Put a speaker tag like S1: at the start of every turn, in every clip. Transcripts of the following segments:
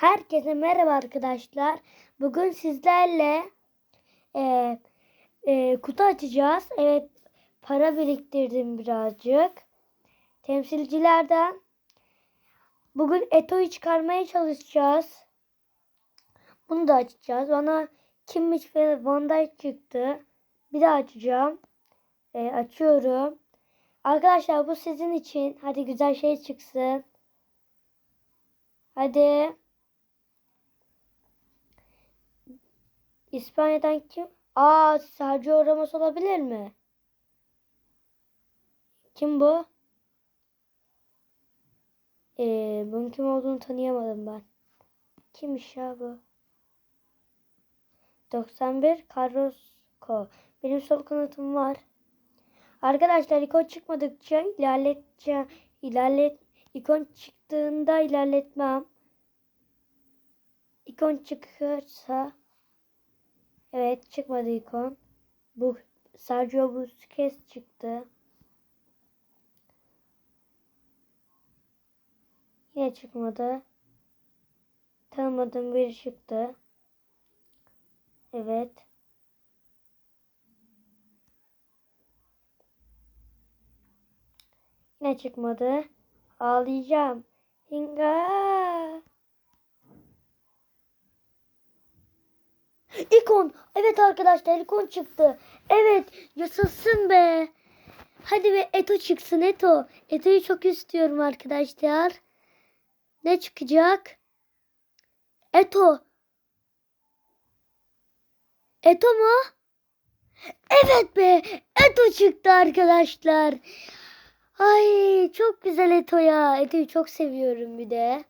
S1: Herkese merhaba arkadaşlar. Bugün sizlerle e, e, kutu açacağız. Evet para biriktirdim birazcık. Temsilcilerden bugün Eto'yu çıkarmaya çalışacağız. Bunu da açacağız. Bana Kimmich ve Van Dijk çıktı. Bir daha açacağım. E, açıyorum. Arkadaşlar bu sizin için. Hadi güzel şey çıksın. Hadi. İspanya'dan kim? Aa Sergio Ramos olabilir mi? Kim bu? Ee, bunun kim olduğunu tanıyamadım ben. Kimmiş ya bu? 91 Carrasco. Benim sol kanatım var. Arkadaşlar ikon çıkmadıkça ilerleteceğim. İlerlet ikon çıktığında ilerletmem. İkon çıkarsa Evet çıkmadı ikon. Bu Sergio Busquets çıktı. Yine çıkmadı. Tanımadığım biri çıktı. Evet. Yine çıkmadı. Ağlayacağım. Hinga. İkon. Evet arkadaşlar ikon çıktı. Evet yaşasın be. Hadi be Eto çıksın Eto. Eto'yu çok istiyorum arkadaşlar. Ne çıkacak? Eto. Eto mu? Evet be. Eto çıktı arkadaşlar. Ay çok güzel Eto ya. Eto'yu çok seviyorum bir de.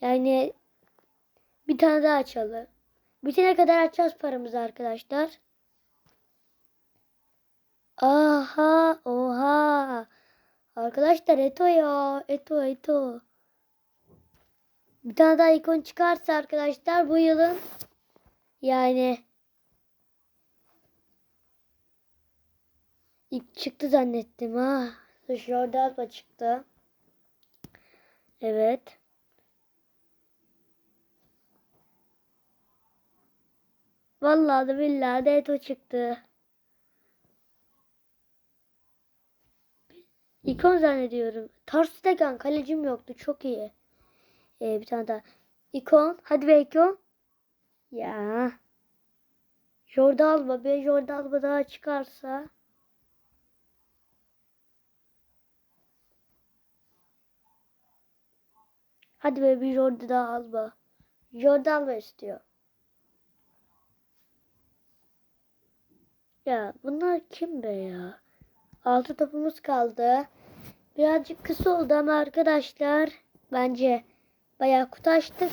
S1: Yani bir tane daha açalım. Bitene kadar açacağız paramızı arkadaşlar. Aha, oha. Arkadaşlar Eto ya. Eto, Eto. Bir tane daha ikon çıkarsa arkadaşlar bu yılın yani ilk çıktı zannettim ha. Alba çıktı. Evet. Vallahi de billahi de Eto çıktı. İkon zannediyorum. Tarsutegan kalecim yoktu. Çok iyi. Ee, bir tane daha. İkon. Hadi be ikon. Ya. Jordan Alba. Bir Jordan Alba daha çıkarsa. Hadi be bir Jordan daha Alba. Jordan Alba istiyor. Ya bunlar kim be ya? Altı topumuz kaldı. Birazcık kısa oldu ama arkadaşlar bence bayağı kutu açtık.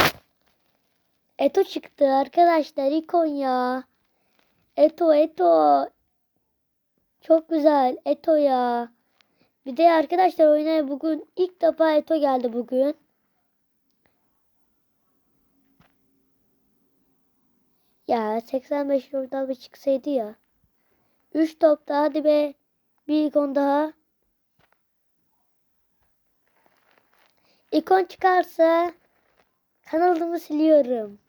S1: Eto çıktı arkadaşlar ikon ya. Eto Eto. Çok güzel Eto ya. Bir de arkadaşlar oyuna bugün ilk defa Eto geldi bugün. Ya 85 oradan bir çıksaydı ya. 3 topta hadi be. Bir ikon daha. İkon çıkarsa kanalımı siliyorum.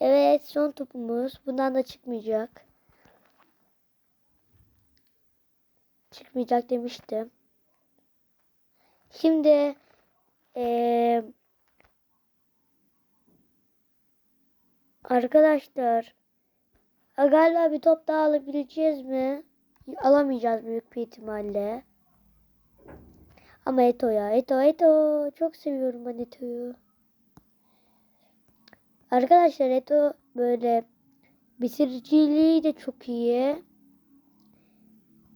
S1: Evet son topumuz. Bundan da çıkmayacak. Çıkmayacak demiştim. Şimdi ee, Arkadaşlar galiba bir top daha alabileceğiz mi? Alamayacağız büyük bir ihtimalle. Ama Eto ya. Eto Eto. Çok seviyorum ben Eto'yu. Arkadaşlar Eto böyle bitiriciliği de çok iyi.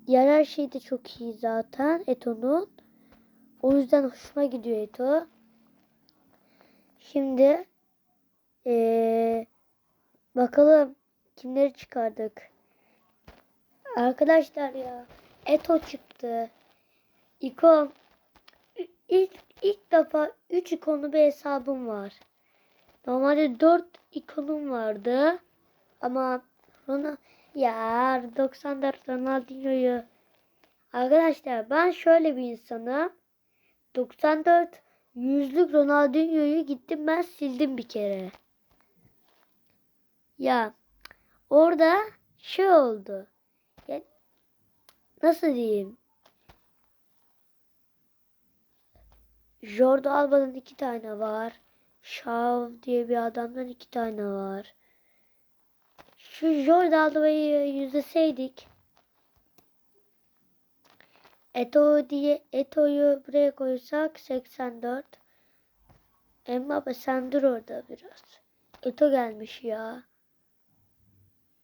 S1: Diğer her şey de çok iyi zaten Eto'nun. O yüzden hoşuma gidiyor Eto. Şimdi ee, Bakalım kimleri çıkardık. Arkadaşlar ya Eto çıktı. İkon ilk, ilk defa 3 ikonlu bir hesabım var. Normalde 4 ikonum vardı. Ama Ronald ya 94 Ronaldinho'yu Arkadaşlar ben şöyle bir insanım. 94 yüzlük Ronaldinho'yu gittim ben sildim bir kere. Ya orada şey oldu. Ya, nasıl diyeyim? Jordi Alba'dan iki tane var. Shaw diye bir adamdan iki tane var. Şu Jordi Alba'yı yüzleseydik. Eto diye Eto'yu buraya koysak 84. Mbappe sen dur orada biraz. Eto gelmiş ya.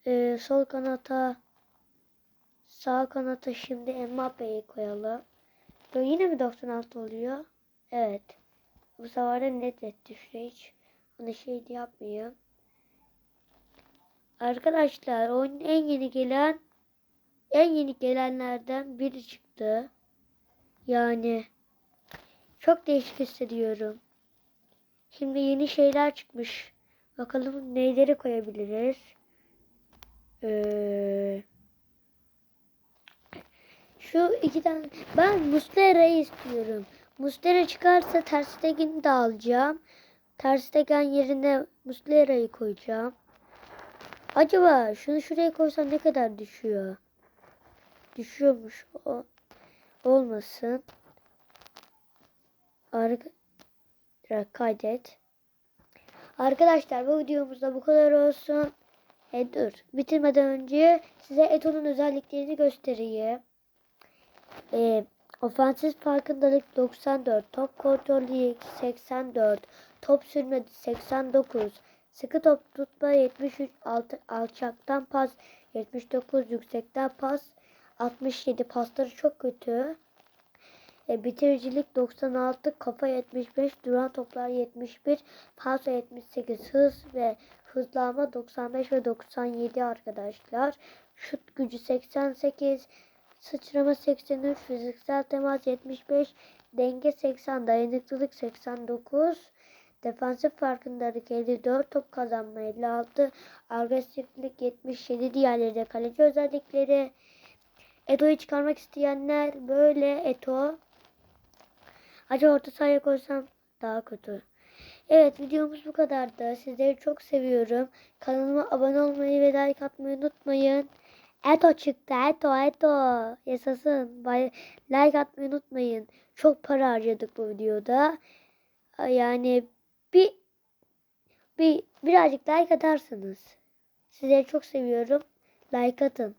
S1: Ee, sol kanata sağ kanata şimdi Mbappe'yi koyalım. Yo, yine mi 96 oluyor? Evet. Bu sefer net etti hiç. Onu şey yapmayayım. Arkadaşlar oyunun en yeni gelen en yeni gelenlerden biri çıktı. Yani çok değişik hissediyorum. Şimdi yeni şeyler çıkmış. Bakalım neyleri koyabiliriz. Ee, şu iki tane ben Muslera'yı istiyorum. Muslera çıkarsa Ter Stegen'i de alacağım. Ter Stegen yerine Muslera'yı koyacağım. Acaba şunu şuraya koysam ne kadar düşüyor? Düşüyormuş o. Olmasın. Arka kaydet. Arkadaşlar bu videomuzda bu kadar olsun. E dur. Bitirmeden önce size Eto'nun özelliklerini göstereyim. E, ofansif farkındalık 94, top kontrolü 84, top sürme 89, sıkı top tutma 73, altı, alçaktan pas 79, yüksekten pas 67, pasları çok kötü. E, bitiricilik 96, kafa 75, duran toplar 71, pas 78, hız ve hızlanma 95 ve 97 arkadaşlar. Şut gücü 88, sıçrama 83, fiziksel temas 75, denge 80, dayanıklılık 89, defansif farkındalık 54, top kazanma 56, agresiflik 77, diğerleri de kaleci özellikleri. Eto'yu çıkarmak isteyenler böyle Eto. Acaba orta sahaya koysam daha kötü. Evet videomuz bu kadardı. Sizleri çok seviyorum. Kanalıma abone olmayı ve like atmayı unutmayın. Eto çıktı. Eto Eto. Yaşasın. Bay- Like atmayı unutmayın. Çok para harcadık bu videoda. Yani bir bir birazcık like atarsınız. Sizleri çok seviyorum. Like atın.